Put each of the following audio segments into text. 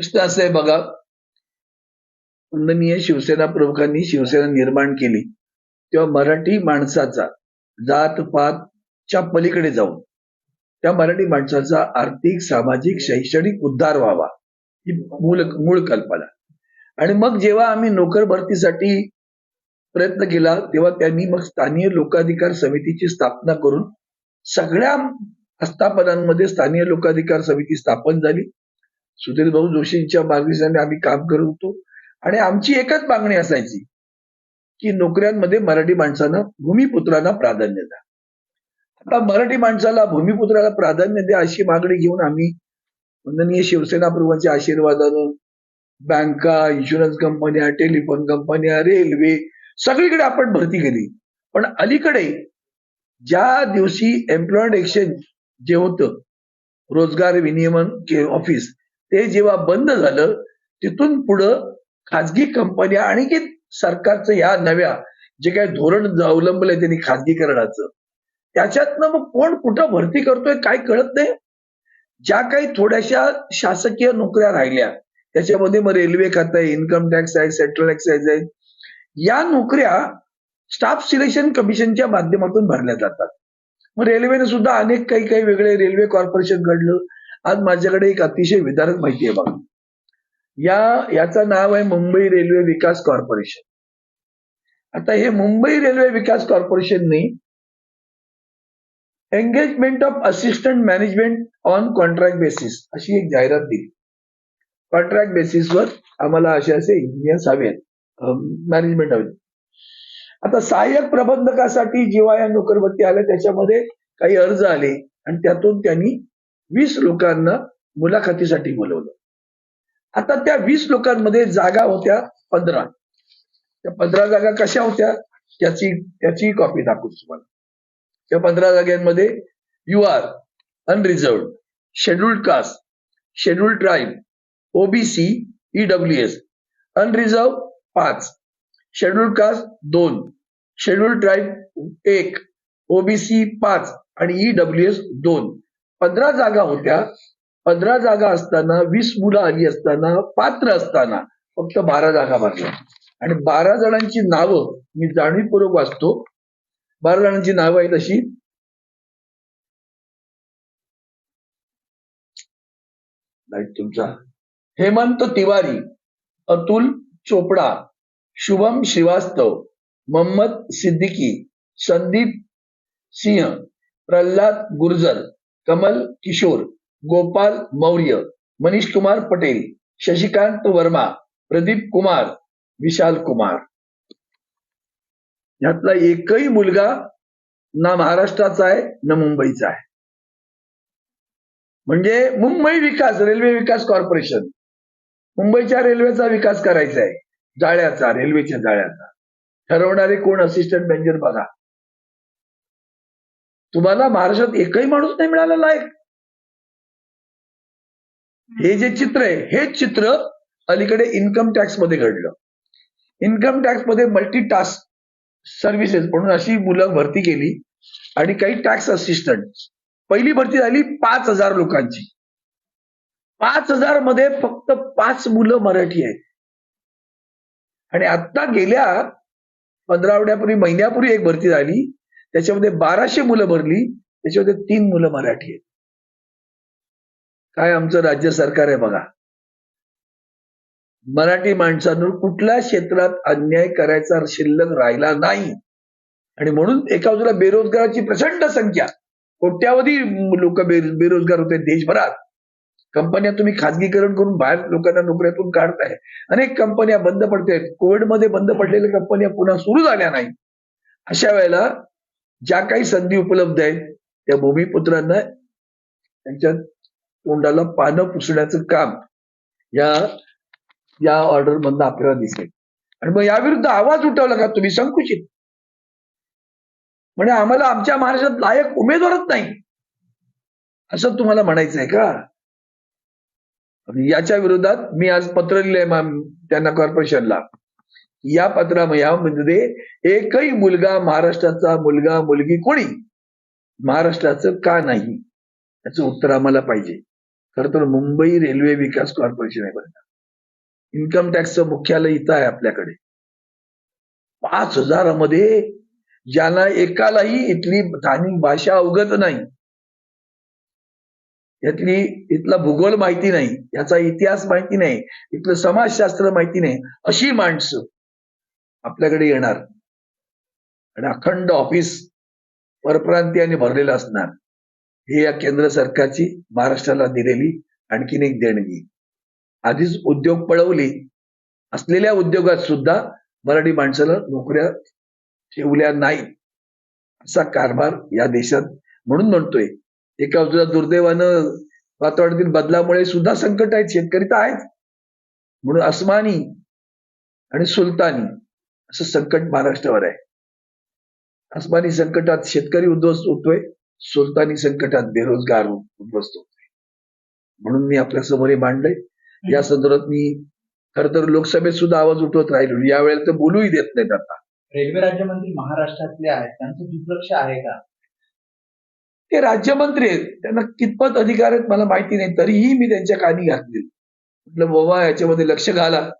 प्रश्न असं आहे बघा वंदनीय शिवसेना प्रमुखांनी शिवसेना निर्माण केली. तेव्हा मराठी माणसाचा जात पातच्या पलीकडे जाऊन त्या मराठी माणसाचा आर्थिक सामाजिक शैक्षणिक उद्धार व्हावा ही मूळ मूळ कल्पना. आणि मग जेव्हा आम्ही नोकर भरतीसाठी प्रयत्न केला तेव्हा त्यांनी मग स्थानीय लोकाधिकार समितीची स्थापना करून सगळ्या आस्थापनांमध्ये स्थानीय लोकाधिकार समिती स्थापन झाली. सुधीर भाऊ जोशींच्या मार्गदर्शनाने आम्ही काम करत होतो. आणि आमची एकच मागणी असायची की नोकऱ्यांमध्ये मराठी माणसानं भूमिपुत्रांना प्राधान्य द्या. आता मराठी माणसाला भूमिपुत्राला प्राधान्य द्या अशी मागणी घेऊन आम्ही वंदनीय शिवसेना प्रमुखांच्या आशीर्वादानं बँका इन्शुरन्स कंपन्या टेलिफोन कंपन्या रेल्वे सगळीकडे आपण भरती केली. पण अलीकडे ज्या दिवशी एम्प्लॉयमेंट एक्सचेंज जे होतं रोजगार विनियमन ऑफिस ते जेव्हा बंद झालं तिथून पुढं खाजगी कंपन्या आणि की सरकारचं या नव्या जे काही धोरण अवलंबलंय त्यांनी खाजगीकरणाचं त्याच्यातनं मग कोण कुठं भरती करतोय काय कळत नाही. ज्या काही थोड्याशा शासकीय नोकऱ्या राहिल्या त्याच्यामध्ये मग रेल्वे खातं आहे इन्कम टॅक्स आहे सेंट्रल एक्साइज आहे या नोकऱ्या स्टाफ सिलेक्शन कमिशनच्या माध्यमातून भरल्या जातात. मग रेल्वेने सुद्धा अनेक काही काही वेगळे रेल्वे कॉर्पोरेशन घडलं आज माझ्याकडे एक अतिशय विदारक माहिती आहे बघा. या याचं नाव आहे मुंबई रेल्वे विकास कॉर्पोरेशन. आता हे Mumbai railway Vikas कॉर्पोरेशनने engagement of assistant management on contract basis अशी एक जाहिरात दिली. कॉन्ट्रॅक्ट बेसिसवर आम्हाला असे असे इंजिनियर्स हवेत. मॅनेजमेंट हवे आता सहाय्यक प्रबंधकासाठी जेव्हा या नोकरभरती आल्या त्याच्यामध्ये काही अर्ज आले आणि त्यातून त्यांनी वीस लोकांना मुलाखतीसाठी बोलवलं. आता त्या वीस लोकांमध्ये जागा होत्या पंधरा. त्या पंधरा जागा कशा होत्या? त्याची त्याची कॉपी दाखवू तुम्हाला. त्या पंधरा जागांमध्ये U R unreserved scheduled caste scheduled tribe OBC E W S unreserved पाच शेड्युल्ड कास्ट दोन शेड्युल्ड ट्राईब एक ओबीसी पाच आणि ईडब्ल्यू एस दोन. पंधरा जागा होत्या. पंधरा जागा असताना वीस मुलं आली असताना पात्र असताना फक्त बारा जागा भरल्या आणि बारा जणांची नावं मी जाणीवपूर्वक वाचतो. बारा जणांची नावं आहेत अशी. तुमचा. हेमंत तिवारी अतुल चोपडा शुभम श्रीवास्तव मोहम्मद सिद्दीकी संदीप सिंह प्रल्हाद गुर्जर. कमल किशोर गोपाल मौर्य मनीष कुमार पटेल शशिकांत वर्मा प्रदीप कुमार विशाल कुमार. यातला एकही मुलगा ना महाराष्ट्राचा आहे ना मुंबईचा आहे. म्हणजे मुंबई विकास रेल्वे विकास कॉर्पोरेशन. मुंबईच्या रेल्वेचा विकास करायचा आहे जाळ्याचा रेल्वेच्या जाळ्याचा. ठरवणारे कोण असिस्टंट मॅनेजर बघा. तुम्हाला महाराष्ट्रात एकही माणूस नाही मिळाला लायक. हे जे चित्र आहे हेच चित्र अलीकडे इन्कम टॅक्समध्ये घडलं. इन्कम टॅक्समध्ये मल्टी टास्क सर्व्हिसेस म्हणून अशी मुलं भरती केली आणि काही टॅक्स असिस्टंट पहिली भरती झाली पाच हजार लोकांची. पाच हजारमध्ये फक्त पाच मुलं मराठी आहेत. आणि आता गेल्या पंधरावड्यापूर्वी महिन्यापूर्वी एक भरती झाली. त्याच्यामध्ये बाराशे मुलं भरली त्याच्यामध्ये तीन मुलं मराठी आहेत. काय आमचं राज्य सरकार आहे बघा. मराठी माणसांवर कुठल्या क्षेत्रात अन्याय करायचा शिल्लक राहिला नाही. आणि म्हणून एका बाजूला बेरोजगाराची प्रचंड संख्या. कोट्यावधी लोक बेरोजगार होते देशभरात. कंपन्या तुम्ही खाजगीकरण करून बाहेर लोकांना नोकऱ्यातून काढताय. अनेक कंपन्या बंद पडतायत. कोविडमध्ये बंद पडलेल्या कंपन्या पुन्हा सुरू झाल्या नाही अशा वेळेला ज्या काही संधी उपलब्ध आहेत त्या भूमिपुत्रांना त्यांच्या तोंडाला पानं पुसण्याचं काम या या ऑर्डर मधनं आपल्याला दिसेल आणि मग याविरुद्ध आवाज उठवला का तुम्ही? संकुचित. म्हणजे आम्हाला आमच्या महाराष्ट्रात लायक उमेदवारच नाही. असं तुम्हाला म्हणायचं आहे का याच्या विरोधात मी आज पत्र लिहिलंय त्यांना कॉर्पोरेशनला. या पत्रा यामध्ये एकही मुलगा महाराष्ट्राचा मुलगा मुलगी कोणी? महाराष्ट्राचं का नाही? याचं उत्तर आम्हाला पाहिजे. खर तर मुंबई रेल्वे विकास कॉर्पोरेशन आहे बघा इन्कम टॅक्सचं मुख्यालय इथं आहे आपल्याकडे. पाच हजारामध्ये ज्याला एकालाही इथली स्थानिक भाषा अवगत नाही यातली इथला भूगोल माहिती नाही याचा इतिहास माहिती नाही इथलं समाजशास्त्र माहिती नाही अशी माणसं आपल्याकडे येणार. आणि अखंड ऑफिस परप्रांतीयाने भरलेलं असणार. हे या केंद्र सरकारची महाराष्ट्राला दिलेली आणखीन एक देणगी. आधीच उद्योग पळवली असलेल्या उद्योगात सुद्धा मराठी माणसाला नोकऱ्या ठेवल्या नाही असा कारभार या देशात म्हणून म्हणतोय. एका बाजूला दुर्दैवानं वातावरणातील बदलामुळे सुद्धा संकट आहेत शेतकरी तर आहेत. म्हणून अस्मानी आणि सुलतानी असं संकट महाराष्ट्रावर आहे. अस्मानी संकटात शेतकरी उद्ध्वस्त होतोय सुलतानी संकटात बेरोजगार उद्ध्वस्त होतोय. म्हणून मी आपल्यासमोर हे मांडलंय. या संदर्भात मी खर तर लोकसभेत सुद्धा आवाज उठवत राहिलो यावेळेला तर बोलूही देत नाहीत आता. रेल्वे राज्यमंत्री महाराष्ट्रातले आहेत. त्यांचं दुर्लक्ष आहे का? ते राज्यमंत्री आहेत. त्यांना कितपत अधिकार आहेत मला माहिती नाही. तरीही मी त्यांच्या कानी घातले म्हटलं बाबा याच्यामध्ये लक्ष घाला.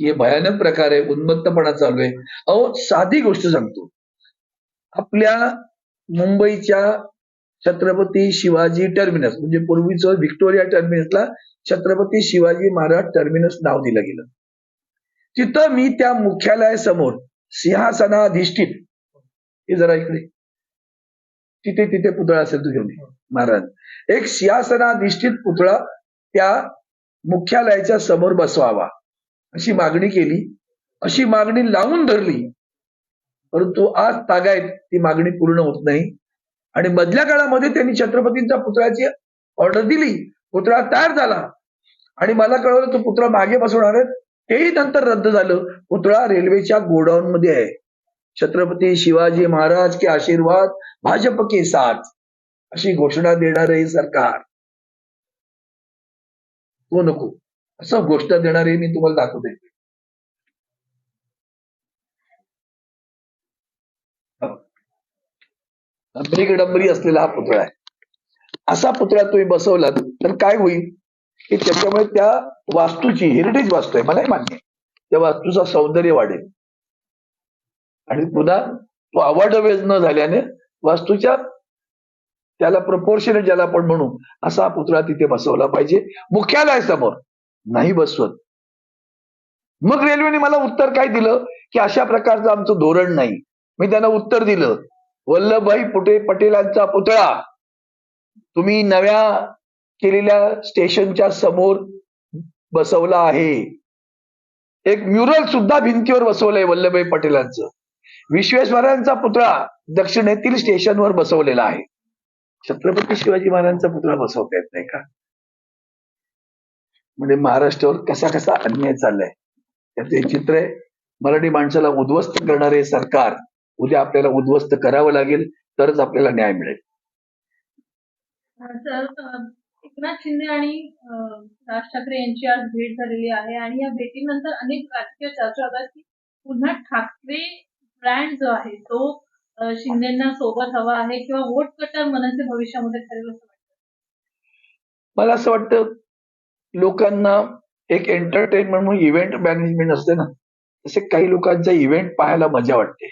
हे भयानक प्रकार आहे उन्मत्तपणा चालू आहे. अहो साधी गोष्ट सांगतो. आपल्या मुंबईच्या छत्रपती शिवाजी टर्मिनस म्हणजे पूर्वीचं व्हिक्टोरिया टर्मिनसला छत्रपती शिवाजी महाराज टर्मिनस नाव दिलं गेलं. तिथं मी त्या मुख्यालयासमोर सिंहासनाधिष्ठित हे जरा इकडे. तिथे तिथे पुतळा असेल तू घेऊन महाराज. एक सिंहासनाधिष्ठित पुतळा त्या मुख्यालयाच्या समोर बसवावा. अशी मागणी केली. अशी मागणी लावून धरली. परंतु आज तागायत ती मागणी पूर्ण होत नाही. आणि मधल्या काळामध्ये त्यांनी छत्रपतींच्या पुतळ्याची ऑर्डर दिली. पुतळा तयार झाला. आणि मला कळवलं तो पुतळा मागे बसवणार आहेत तेही नंतर रद्द झालं. पुतळा रेल्वेच्या गोडाऊन मध्ये आहे. छत्रपती शिवाजी महाराज के आशीर्वाद भाजप के साथ. अशी घोषणा देणार सरकार. तो नको. असं गोष्ट देणारी मी तुम्हाला दाखवते. अंबरी असलेला हा पुतळा आहे. असा पुतळा तुम्ही बसवला तर काय होईल? की त्याच्यामुळे त्या वास्तूची हेरिटेज वास्तू आहे मलाही मान्य त्या वास्तूचा सौंदर्य वाढेल. आणि पुन्हा तो अवाढव्य न झाल्याने वास्तूच्या त्याला प्रपोर्शनेट ज्याला आपण म्हणू असा पुतळा तिथे बसवला पाहिजे. मुख्यालयासमोर. नाही बसवत. मग रेल्वेने मला उत्तर काय दिलं? की अशा प्रकारचं आमचं धोरण नाही. मी त्यांना उत्तर दिलं वल्लभभाई पुटे पटेलांचा पुतळा तुम्ही नव्या केलेल्या स्टेशनच्या समोर बसवला आहे. एक म्युरल सुद्धा भिंतीवर बसवलंय वल्लभभाई पटेलांचं. विश्वेश्वरांचा पुतळा दक्षिणेतील स्टेशनवर बसवलेला आहे. छत्रपती शिवाजी महाराजांचा पुतळा बसवता येत नाही का? म्हणजे महाराष्ट्रावर कसा कसा अन्याय चाललाय त्याचं चित्र आहे. मराठी माणसाला उद्ध्वस्त करणारे सरकार उद्या आपल्याला उद्ध्वस्त करावं लागेल तरच आपल्याला न्याय मिळेल. एकनाथ शिंदे आणि राज ठाकरे यांची आज भेट झालेली आहे आणि या भेटीनंतर अनेक राजकीय चर्चा होतात की पुन्हा ठाकरे ब्रँड जो आहे तो शिंदेना सोबत हवा आहे किंवा वोट कटर मनसे भविष्यामध्ये ठरेल असं वाटतं? मला असं वाटतं लोकांना एक एंटरटेनमेंट म्हणून इव्हेंट मॅनेजमेंट असते ना तसे काही लोकांचा इव्हेंट पाहायला मजा वाटते.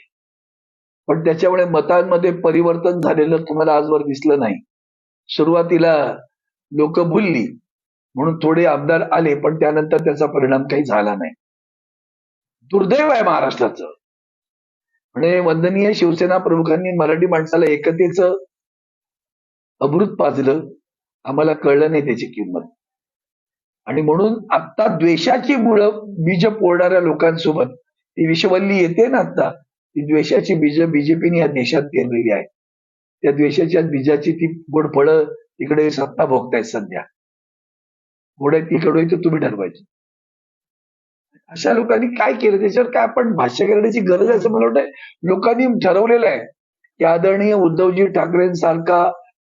पण त्याच्यामुळे मतांमध्ये परिवर्तन झालेलं तुम्हाला आजवर दिसलं नाही. सुरुवातीला लोक भुलली म्हणून थोडे आमदार आले पण त्यानंतर त्याचा परिणाम काही झाला नाही. दुर्दैव आहे महाराष्ट्राचं. म्हणजे वंदनीय शिवसेना प्रमुखांनी मराठी माणसाला एकतेचं अमृत पाजलं आम्हाला कळलं नाही त्याची किंमत. आणि म्हणून आता द्वेषाची मुळं बीज पोळणाऱ्या लोकांसोबत ती विषवल्ली येते ना आता ती द्वेषाची बीज बीजेपीने या देशात पेरलेली आहे त्या द्वेषाच्या बीजाची ती गोड फळं तिकडे सत्ता भोगतायत सध्या. गोड आहे ती कडू तुम्ही ठरवायची. अशा लोकांनी काय केलं? त्याच्यावर काय आपण भाष्य करण्याची गरज आहे असं मला वाटतं लोकांनी ठरवलेलं आहे की आदरणीय उद्धवजी ठाकरेंसारखा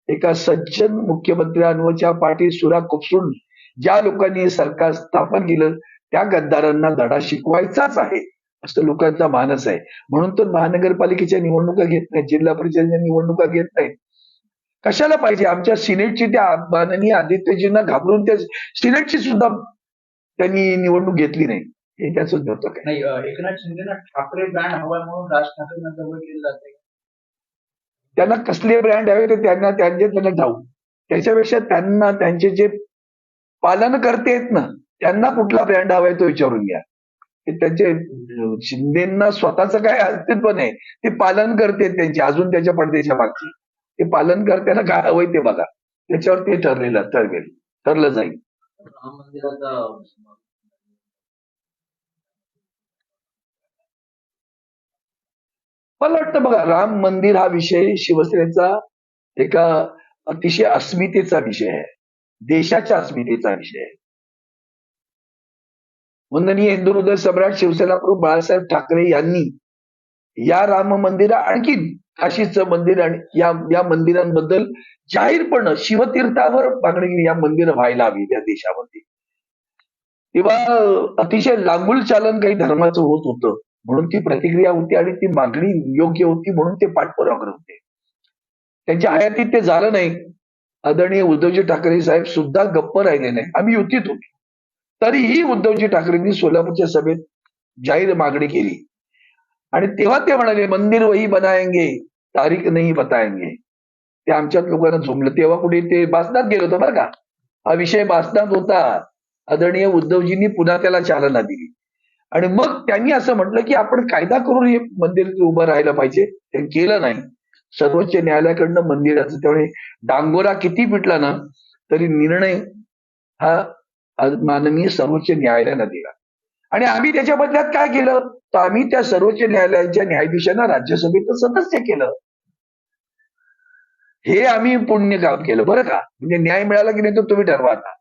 एका सज्जन मुख्यमंत्र्यांवरच्या पाठी सुरा खुपसून ज्या लोकांनी सरकार स्थापन केलं त्या गद्दारांना धडा शिकवायचाच आहे. असं लोकांचा मानस आहे. म्हणून तर महानगरपालिकेच्या निवडणुका घेत नाहीत जिल्हा परिषदेच्या निवडणुका घेत नाहीत. कशाला पाहिजे? आमच्या सिनेटची त्या माननीय आदित्यजींना घाबरून त्या सिनेटची सुद्धा त्यांनी निवडणूक घेतली नाही. हे त्याचं आहे. नाही एकनाथ शिंदेना ठाकरे ब्रँड हवाय म्हणून राज ठाकरेंना जवळ केलं जाते त्यांना कसले ब्रँड हवे ते त्यांना त्यांचे त्यांना ठाऊक त्याच्यापेक्षा त्यांना त्यांचे जे पालन करतेत ना. त्यांना कुठला ब्रँड हवाय तो विचारून घ्या. त्यांचे शिंदेना स्वतःच काय अस्तित्व नाही ते पालन करते त्यांचे. अजून त्याच्या पडद्याच्या मागची. ते पालन करताना काय हवंय ते बघा. त्याच्यावर ते ठरलेलं ठरवेल. ठरलं जाईल. राम मला वाटतं बघा राम मंदिर हा विषय शिवसेनेचा एका अतिशय अस्मितेचा विषय आहे. देशाच्या अस्मितेचा विषय आहे. वंदनीय हिंदू हृदय सम्राट शिवसेना प्रमुख बाळासाहेब ठाकरे यांनी या राम मंदिर आणखी काशीचं मंदिर आणि या या मंदिरांबद्दल जाहीरपणे शिवतीर्थावर मागणी केली, या मंदिरं व्हायला हवी या देशामध्ये. तेव्हा अतिशय लांबूल चालन काही धर्माचं होत होतं म्हणून ती प्रतिक्रिया होती आणि ती मागणी योग्य होती म्हणून ते पाठपुरावा होते. त्यांच्या हयातीत ते झालं नाही. आदरणीय उद्धवजी ठाकरे साहेब सुद्धा गप्प राहिले नाही. आम्ही युतीत होतो तरीही उद्धवजी ठाकरेंनी सोलापूरच्या सभेत जाहीर मागणी केली. आणि तेव्हा ते म्हणाले मंदिर वही बनायंगे तारीख नाही बतायंगे ते आमच्या लोकांना झोमलं तेव्हा कुठे ते बासनात गेलो होतो बरं का? हा विषय बासनात होता. आदरणीय उद्धवजींनी पुन्हा त्याला चालना दिली. आणि मग त्यांनी असं म्हटलं की आपण कायदा करून हे मंदिर उभं राहायला पाहिजे. ते केलं नाही. सर्वोच्च न्यायालयाकडनं मंदिराचं त्यामुळे डांगोरा किती पिटला ना तरी निर्णय हा माननीय सर्वोच्च न्यायालयानं दिला. आणि आम्ही त्याच्या बदल्यात काय केलं? तर आम्ही त्या सर्वोच्च न्यायालयाच्या न्यायाधीशांना राज्यसभेचं सदस्य केलं. हे आम्ही पुण्य काम केलं बरं का? म्हणजे न्याय मिळाला की नाही तर तुम्ही ठरवा आता.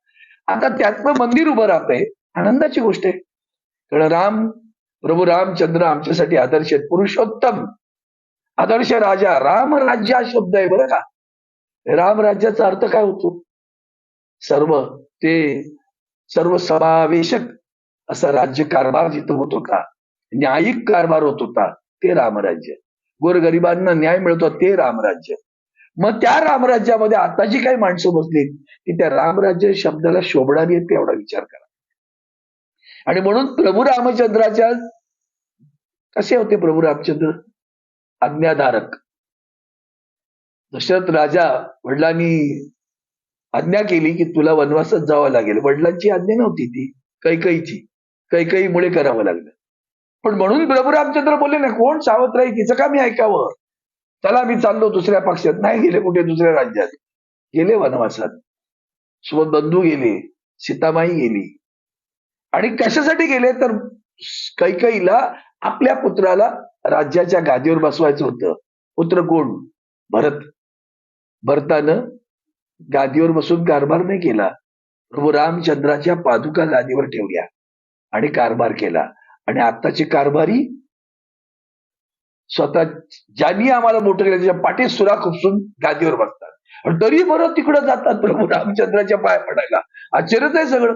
आता त्यातलं मंदिर उभं राहतंय. आनंदाची गोष्ट आहे. कारण राम प्रभू रामचंद्र आमच्यासाठी आदर्श आहेत. पुरुषोत्तम आदर्श राजा राम राज्य हा शब्द आहे बरं का. राम राज्याचा अर्थ काय होतो? सर्व ते सर्व समावेशक असा राज्य कारभार जिथं होत होता न्यायिक कारभार होत होता ते रामराज्य गोरगरिबांना न्याय मिळतो ते रामराज्य मग त्या रामराज्यामध्ये आता जी काही माणसं बसली की त्या रामराज्य शब्दाला शोभणारी आहेत एवढा विचार करा. आणि म्हणून प्रभू रामचंद्राच्या कसे होते प्रभू रामचंद्र? आज्ञाधारक. दशरथ राजा वडिलांनी आज्ञा केली की तुला वनवासात जावं लागेल. वडिलांची आज्ञा नव्हती ती. कैकईची. कैकईमुळे करावं लागलं. पण म्हणून प्रभू रामचंद्र बोलले ना कोण सावत राहील तिचं का मी ऐकावं. त्याला मी चाललो दुसऱ्या पक्षात. नाही गेले कुठे दुसऱ्या राज्यात. गेले वनवासात. सोबत बंधू गेले सीतामाई गेली. आणि कशासाठी गेले? तर कैकईला आपल्या पुत्राला राज्याच्या गादीवर बसवायचं होतं. पुत्र कोण? भरत. भरतानं गादीवर बसून कारभार नाही केला. प्रभू रामचंद्राच्या पादुका गादीवर ठेवल्या आणि कारभार केला. आणि आत्ताची कारभारी स्वतः ज्यांनी आम्हाला मोठं केलं त्याच्या पाठी सुरा खुपसून गादीवर बसतात. आणि तरी बरं तिकडं जातात प्रभू रामचंद्राच्या पाय पडायला. आश्चर्यच आहे सगळं.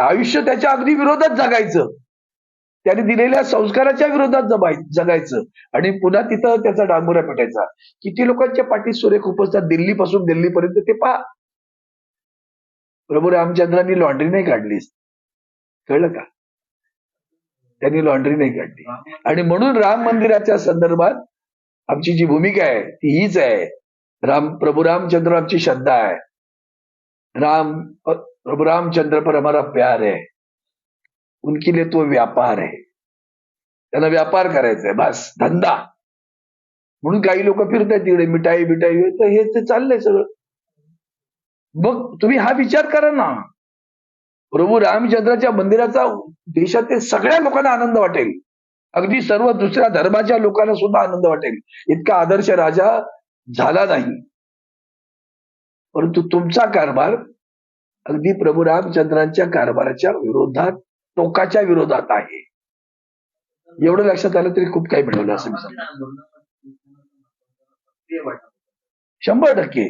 आयुष्य त्याच्या अगदी विरोधात जगायचं. त्याने दिलेल्या संस्काराच्या विरोधात जबाय जगायचं. आणि पुन्हा तिथं त्याचा डांगोरा पेटायचा. किती लोकांच्या पाठीत सुरेख उपसतात दिल्लीपासून दिल्लीपर्यंत ते पहा. प्रभू रामचंद्रांनी लॉन्ड्री नाही काढली. कळलं का? त्यांनी लॉन्ड्री नाही काढली. आणि म्हणून राम मंदिराच्या संदर्भात आमची जी भूमिका आहे ती हीच आहे. राम प्रभु रामचंद्र आमची श्रद्धा आहे. राम प्रभु रामचंद्र पर हमारा प्यार आहे. उनके लिए तो व्यापार है। त्यांना व्यापार करायचा आहे बस धंदा। म्हणून काही लोक फिरतात तिकडे मिठाई बिटाई तर हे ते चाललंय सगळं. मग तुम्ही हा विचार करा ना. प्रभू रामचंद्राच्या मंदिराचा देशातील सगळ्या लोकांना आनंद वाटेल. अगदी सर्व दुसऱ्या धर्माच्या लोकांना सुद्धा आनंद वाटेल. इतका आदर्श राजा झाला नाही. परंतु तुमचा कारभार अगदी प्रभू रामचंद्रांच्या कारभाराच्या विरोधात टोकाच्या विरोधात आहे. एवढं लक्षात आलं तरी खूप काही मिळवलं असं मी शंभर टक्के.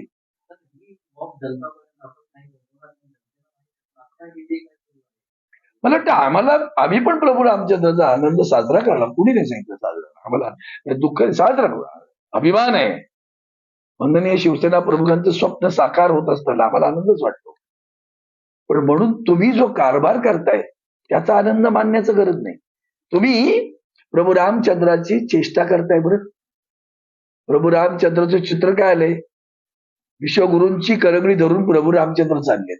मला वाटतं आम्हाला आम्ही पण प्रभू दर्जा आनंद साजरा करायला कुणी नाही सांगितलं साजरा. आम्हाला दुःख साजरा अभिमान आहे. वंदनीय शिवसेना प्रमुखांचं स्वप्न साकार होत असताना आम्हाला आनंदच वाटतो. पण म्हणून तुम्ही जो कारभार करताय त्याचा आनंद मानण्याचं गरज नाही. तुम्ही प्रभू रामचंद्राची चेष्टा करताय बरं. प्रभू रामचंद्राचं चित्र काय आलंय? विश्वगुरूंची करंगडी धरून प्रभू रामचंद्र चालले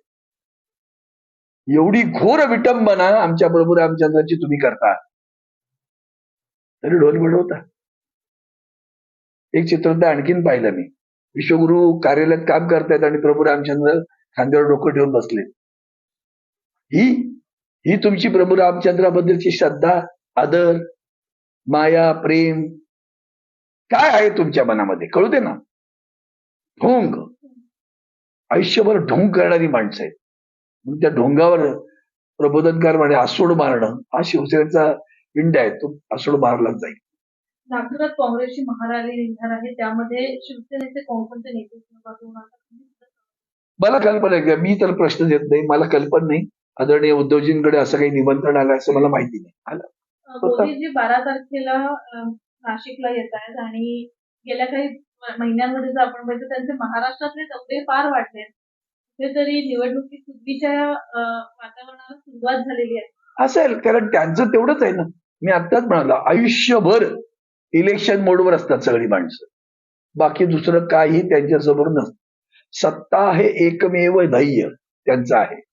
एवढी घोर विटंबना आमच्या प्रभू रामचंद्राची तुम्ही करता. तरी ढोल मिळवता एक चित्र तर आणखीन पाहिलं मी. विश्वगुरु कार्यालयात काम करतायत आणि प्रभू रामचंद्र खांद्यावर डोकं ठेवून बसले ही ही तुमची प्रभू रामचंद्राबद्दलची श्रद्धा आदर माया प्रेम काय आहे तुमच्या मनामध्ये? कळू दे ना? ढोंग. आयुष्यभर ढोंग करणारी माणसं आहेत. मग त्या ढोंगावर प्रबोधनकार म्हणे आसूड मारणं हा शिवसेनेचा पिंड आहे तो आसूड मारला जाईल. नागपुरात काँग्रेसची महारॅली निघणार आहे त्यामध्ये शिवसेनेचे कोणकोणते नेते? मला कल्पना आहे मी तर प्रश्न देत नाही मला कल्पना नाही. आदरणीय उद्धवजींकडे असं काही निमंत्रण आलं असं मला माहिती नाही. आलं. बारा तारखेला नाशिकला येत आहेत आणि गेल्या काही महिन्यांमध्ये जर आपण बघितलं त्यांचे महाराष्ट्रातले दौरे फार वाढले. कुठेतरी निवडणुकी अं, वातावरणाला सुरुवात झालेली आहे. असेल कारण त्यांचं तेवढंच आहे ना. मी आत्ताच म्हणालो आयुष्यभर इलेक्शन मोडवर असतात सगळी माणसं. बाकी दुसरं काही त्यांच्यासमोर नसतं. सत्ता हे एकमेव ध्येय त्यांचं आहे.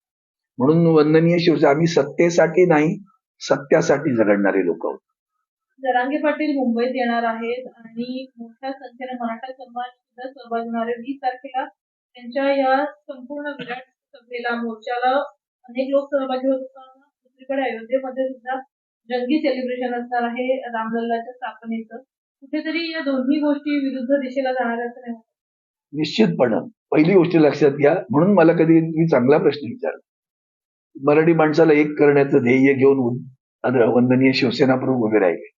म्हणून वंदनीय शिवसेना आम्ही सत्तेसाठी नाही सत्यासाठी झगडणारे लोक आहोत. जरांगे पाटील मुंबईत येणार आहेत आणि मोठ्या संख्येने मराठा समाज सुद्धा सहभागी होणार आहे. वीस तारखेला त्यांच्या या संपूर्ण विराट सभेला मोर्चाला अनेक लोक सहभागी होत असताना दुसरीकडे अयोध्येमध्ये सुद्धा जंगी सेलिब्रेशन असणार आहे रामलल्लाच्या स्थापनेचं. कुठेतरी या दोन्ही गोष्टी विरुद्ध दिशेला जाणार असं नाही. निश्चितपणे. पहिली गोष्ट लक्षात घ्या. म्हणून मला कधी मी चांगला प्रश्न विचारला. मराठी माणसाला एक करण्याचं ध्येय घेऊन वंदनीय शिवसेना प्रमुख उभे राहिले.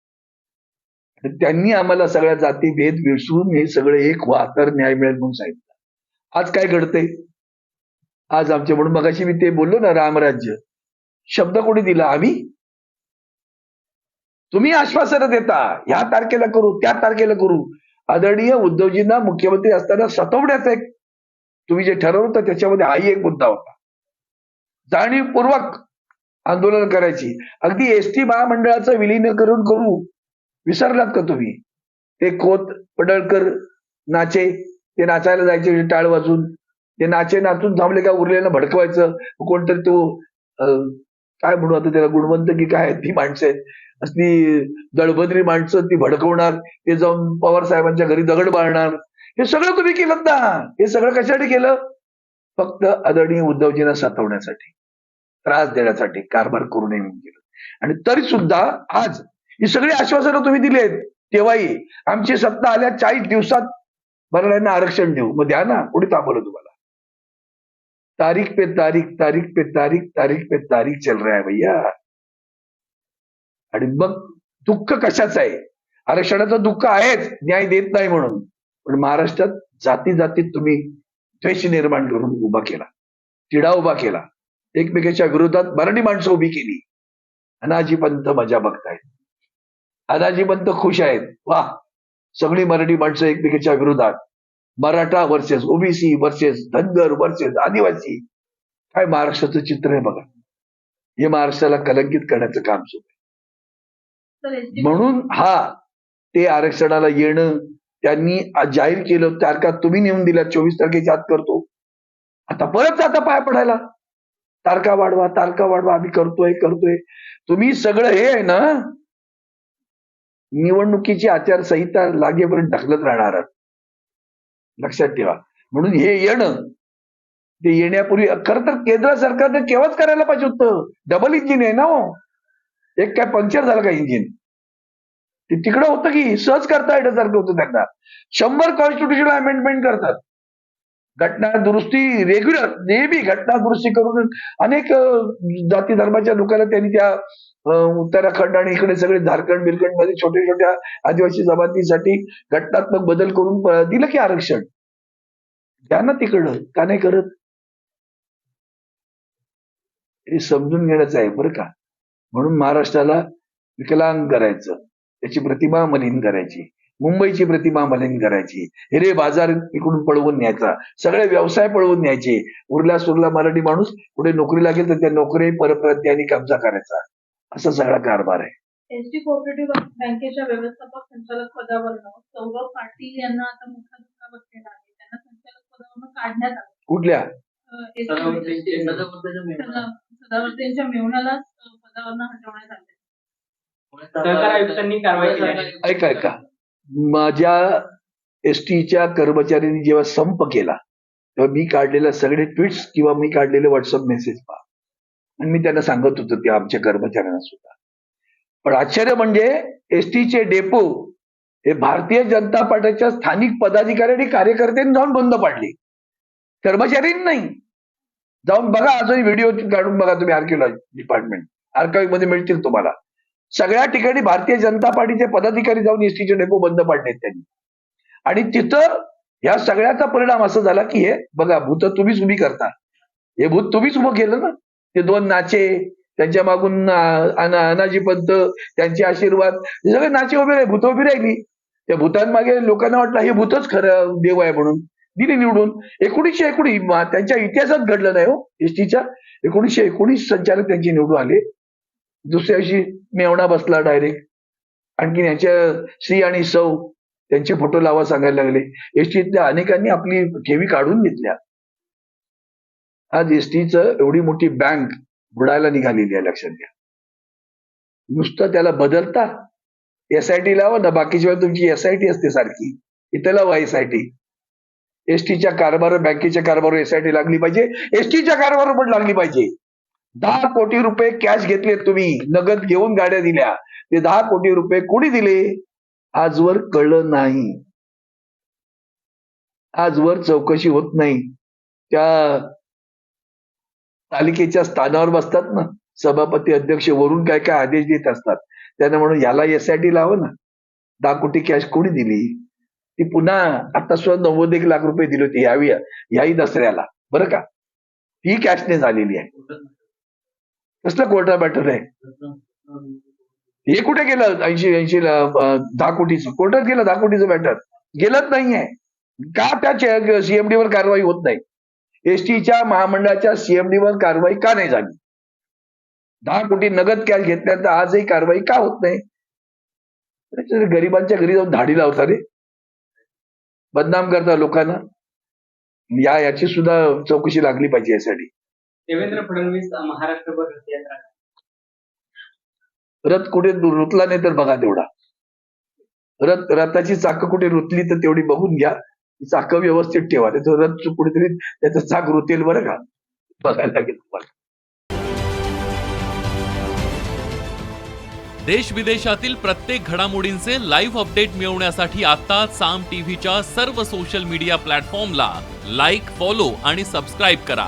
तर त्यांनी आम्हाला सगळ्या जाती भेद विसरून हे सगळे एक व्हा तर न्याय मिळेल म्हणून सांगितलं. आज काय घडतंय? आज आमचे म्हणून मगाशी मी ते बोललो ना रामराज्य. शब्द कोणी दिला? आम्ही? तुम्ही आश्वासनं देता. ह्या तारखेला करू त्या तारखेला करू. आदरणीय उद्धवजींना मुख्यमंत्री असताना सतवण्याचा एक तुम्ही जे ठरवलं त्याच्यामध्ये हाही एक मुद्दा होता. जाणीवपूर्वक आंदोलन करायची. अगदी एस टी महामंडळाचं विलीनीकरण करू विसरलात का तुम्ही? ते खोत पडळकर नाचे ते नाचायला जायचे टाळ वाजून. ते नाचे नाचून थांबले का उरलेलं भडकवायचं? कोणतरी तो अं, काय म्हणू आता त्याला गुणवंत की काय ती माणसं आहेत. असली दळभद्री माणसं ती भडकवणार ते जाऊन पवार साहेबांच्या घरी दगड बाळणार. हे सगळं तुम्ही केलं ना? हे सगळं कशासाठी केलं? फक्त आदरणीय उद्धवजींना सातवण्यासाठी. त्रास देण्यासाठी कारभार करू नये म्हणून केलं आणि तरी सुद्धा आज ही सगळी आश्वासनं तुम्ही दिलेत तेव्हाही आमची सत्ता आल्या चाळीस दिवसात मराठ्यांना आरक्षण देऊ. मग द्या ना कोणी थांबवलं तुम्हाला? तारीख पे तारीख तारीख पे तारीख तारीख पे तारीख चल रहा है भैया. आणि मग दुःख कशाच आहे? आरक्षणाचं दुःख आहेच न्याय देत नाही म्हणून. पण महाराष्ट्रात जाती जातीत तुम्ही द्वेष निर्माण करून उभा केला तिढा उभा केला. एकमेकाच्या विरोधात मराठी माणसं उभी केली. अनाजी पंत मजा बघतायत. अनाजी पंत खुश आहेत. वा सगळी मराठी माणसं एकमेकाच्या विरोधात. Maratha versus OBC versus Dhangar versus आदिवासी. काय महाराष्ट्राचं चित्र आहे बघा. हे महाराष्ट्राला कलंकित करण्याचं काम सुरू आहे. म्हणून हा ते आरक्षणाला येणं त्यांनी जाहीर केलं तारखा तुम्ही नेऊन दिल्या चोवीस तारखेच्या आत करतो. आता परत आता पाय पडायला. तारखा वाढवा तारखा वाढवा आम्ही करतोय करतोय. तुम्ही सगळं हे आहे ना निवडणुकीची आचारसंहिता लागेपर्यंत ढकलत राहणार लक्षात ठेवा. म्हणून हे येणं ते येण्यापूर्वी खरं तर केंद्र सरकारनं केव्हाच करायला पाहिजे होतं. डबल इंजिन आहे ना हो. एक काय पंक्चर झालं का इंजिन ते तिकडं होतं की सहज करता येण्यासारखं होतं त्यांना. शंभर कॉन्स्टिट्युशनल अमेंडमेंट करतात. घटना दुरुस्ती रेग्युलर नेहमी घटना दुरुस्ती करून अनेक जाती धर्माच्या लोकांना त्यांनी त्या उत्तराखंड आणि इकडे सगळे झारखंड बिरखंडमध्ये छोट्या छोट्या आदिवासी जमातीसाठी घटनात्मक बदल करून दिलं की आरक्षण. त्यांना तिकडं का नाही करत? हे समजून घेण्याचं आहे बरं का. म्हणून महाराष्ट्राला विकलांग करायचं त्याची प्रतिमा मलिन करायची. मुंबईची प्रतिमा मलिन करायची. हिरे बाजार इकडून पळवून न्यायचा. सगळे व्यवसाय पळवून न्यायचे. उरला सुरला मराठी माणूस पुढे नोकरी लागेल तर त्या नोकरी परत त्यांनी कब्जा करायचा. असा सगळा कारभार आहे. एस डी कोऑपरेटिव्ह बँकेच्या व्यवस्थापक संचालक पदावरनं सौरभ पाटील यांना आता मोठा धक्का बसलेला आहे. त्यांना संचालक पदावरनं काढण्यात आलं. कुठल्या? सदावर्तेंच्या अं, पदावरनं हटवण्यात आले. सहकार आयुक्तांनी कारवाई केली आहे. ऐका ऐका. माझ्या एसटीच्या कर्मचाऱ्यांनी जेव्हा संप केला तेव्हा मी काढलेले सगळे ट्विट्स किंवा मी काढलेले व्हॉट्सअप मेसेज पहा. आणि मी त्यांना सांगत होतो त्या आमच्या कर्मचाऱ्यांना सुद्धा. पण आश्चर्य म्हणजे एसटीचे डेपो हे भारतीय जनता पार्टीच्या स्थानिक पदाधिकारी आणि कार्यकर्त्यांनी जाऊन बंद पाडले. कर्मचाऱ्यांनी नाही. जाऊन बघा अजूनही व्हिडिओ काढून बघा तुम्ही आर्किओलॉजी डिपार्टमेंट आर्काईव्हमध्ये मिळतील तुम्हाला. सगळ्या ठिकाणी भारतीय जनता पार्टीचे पदाधिकारी जाऊन एसटीचे डेपो बंद पाडलेत त्यांनी. आणि तिथं या सगळ्याचा परिणाम असा झाला की हे बघा भूत तुम्हीच उभी करता. हे भूत तुम्हीच उभं केलं ना? ते दोन नाचे त्यांच्या मागून अनाजी पंत त्यांचे आशीर्वाद हे सगळे नाचे उभे राहिले भूत उभी राहिली. त्या भूतांमागे लोकांना वाटलं हे भूतच खरं देव आहे म्हणून. दिली निवडून. एकोणीसशे एकोणीस त्यांच्या इतिहासात घडलं नाही हो एसटीच्या. एकोणीसशे एकोणीस संचालक त्यांचे निवडून आले. दुसऱ्याशी मेवणा बसला डायरेक्ट आणखी यांच्या श्री आणि सौ त्यांचे फोटो लावा सांगायला लागले. एसटीतल्या अनेकांनी आपली ठेवी काढून घेतल्या. आज एसटीचं एवढी मोठी बँक बुडायला निघालेली आहे लक्षात घ्या. नुसतं त्याला बदलता. एसआयटी लावा ना बाकीच्या वेळेला तुमची एसआयटी असते सारखी. इथं लावा एसआयटी एसटीच्या कारभार बँकेच्या कारभारावर एसआयटी लागली पाहिजे. एसटीच्या कारभारावर पण लागली पाहिजे. दहा कोटी रुपये कॅश घेतले तुम्ही. नगद घेऊन गाड्या दिल्या. ते दहा कोटी रुपये कोणी दिले? आजवर कळलं नाही. आजवर चौकशी होत नाही. त्या तालिकेच्या स्थानावर बसतात ना. सभापती अध्यक्ष वरून काय काय आदेश देत असतात. त्यांना म्हणून याला टी लावं ना. दहा कोटी कॅश कोणी दिली? ती पुन्हा आता सुद्धा नव्वद एक लाख रुपये दिले होते यावी याही दसऱ्याला. बरं का? ही कॅशने झालेली आहे. कसलं क्वार्टर बॅटर आहे? हे कुठे गेलं? ऐंशी ऐंशी दहा कोटीचं. कोर्टात गेलं दहा कोटीचं बॅटर गेलंच नाहीये. का त्या सीएमडी वर कारवाई होत नाही? एसटीच्या महामंडळाच्या सीएमडी वर कारवाई का नाही झाली? दहा कोटी नगद कॅश घेतल्यानंतर आजही कारवाई का होत नाही? गरिबांच्या घरी जाऊन धाडी लावता रे. बदनाम करता लोकांना. या याची सुद्धा चौकशी लागली पाहिजे यासाठी. देवेंद्र फडणवीस महाराष्ट्रभर रथयात्रा रथ कुठे रुतला नाही तर बघा तेवढा. रथ रथाची चाकं कुठे रुतली तर तेवढी बघून घ्या. चाकं व्यवस्थित ठेवा. त्याचं रथ कुठेतरी त्याचं चाक रुतेल बरं का? बघायला लागेल तुम्हाला. देश विदेशातील प्रत्येक घडामोडींचे लाईव्ह अपडेट मिळवण्यासाठी आता साम टीव्हीच्या सर्व सोशल मीडिया प्लॅटफॉर्मला लाईक फॉलो आणि सबस्क्राईब करा.